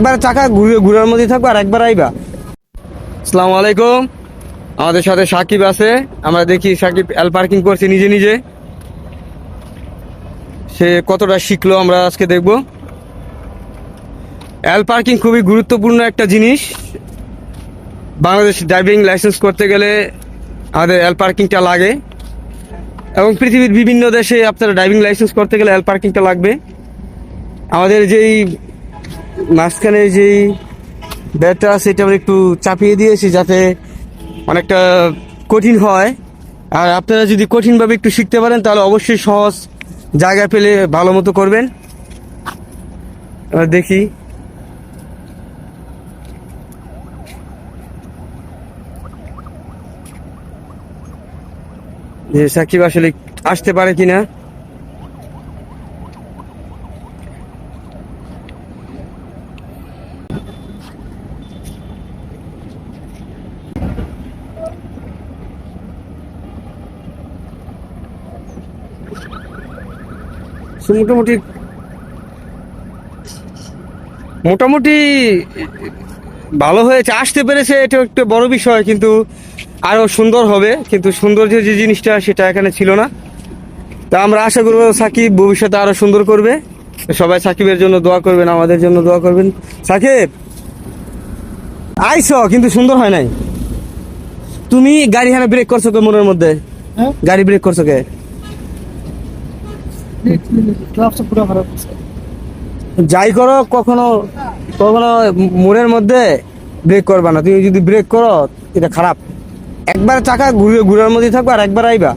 একবার চাকা ঘুরে ঘুরার মধ্যে থাকব আর একবার আইবা। আসসালামু আলাইকুম। আমাদের সাথে সাকিব আছে। আমরা দেখি সাকিব এল পার্কিং করছে নিজে নিজে। সে কতটা শিখলো আমরা আজকে দেখব। এল পার্কিং খুবই গুরুত্বপূর্ণ একটা জিনিস। বাংলাদেশ ড্রাইভিং লাইসেন্স করতে গেলে আমাদের এল পার্কিংটা লাগে। এবং পৃথিবীর বিভিন্ন দেশে আপনারা ড্রাইভিং লাইসেন্স করতে গেলে এল পার্কিংটা লাগবে। আমাদের যেই মাঝখানে যেই ব্যাটটা আছে এটা আমরা একটু চাপিয়ে দিয়েছি যাতে অনেকটা কঠিন হয়। আর আপনারা যদি কঠিনভাবে একটু শিখতে পারেন, তাহলে অবশ্যই সহজ জায়গা পেলে ভালো মতো করবেন। দেখি। যে সাকিব আসলে আসতে পারে কিনা। মোটামুটি মোটামুটি ভালো হয়েছে আসতে পেরেছে এটা একটা বড় বিষয় কিন্তু আরও সুন্দর হবে কিন্তু সৌন্দর্য যে জিনিসটা সেটা এখানে ছিল না। তা আমরা আশা করব সাকিব ভবিষ্যতে আরও সুন্দর করবে। সবাই সাকিবের জন্য দোয়া করবেন আমাদের জন্য দোয়া করবেন। সাকিব! আইসো কিন্তু সুন্দর হয় নাই। তুমি গাড়ি হানে ব্রেক করছ কে মনের মধ্যে? হ্যাঁ? গাড়ি ব্রেক করছ কে ক্লাবটা পুরো খারাপ আছে যাই করো, কখনো কখনো মোড়ের মধ্যে ব্রেক করবা না। তুমি যদি ব্রেক করো, এটা খারাপ। একবার চাকা ঘুরে ঘুরার মধ্যে থাকব আর একবার আইবা।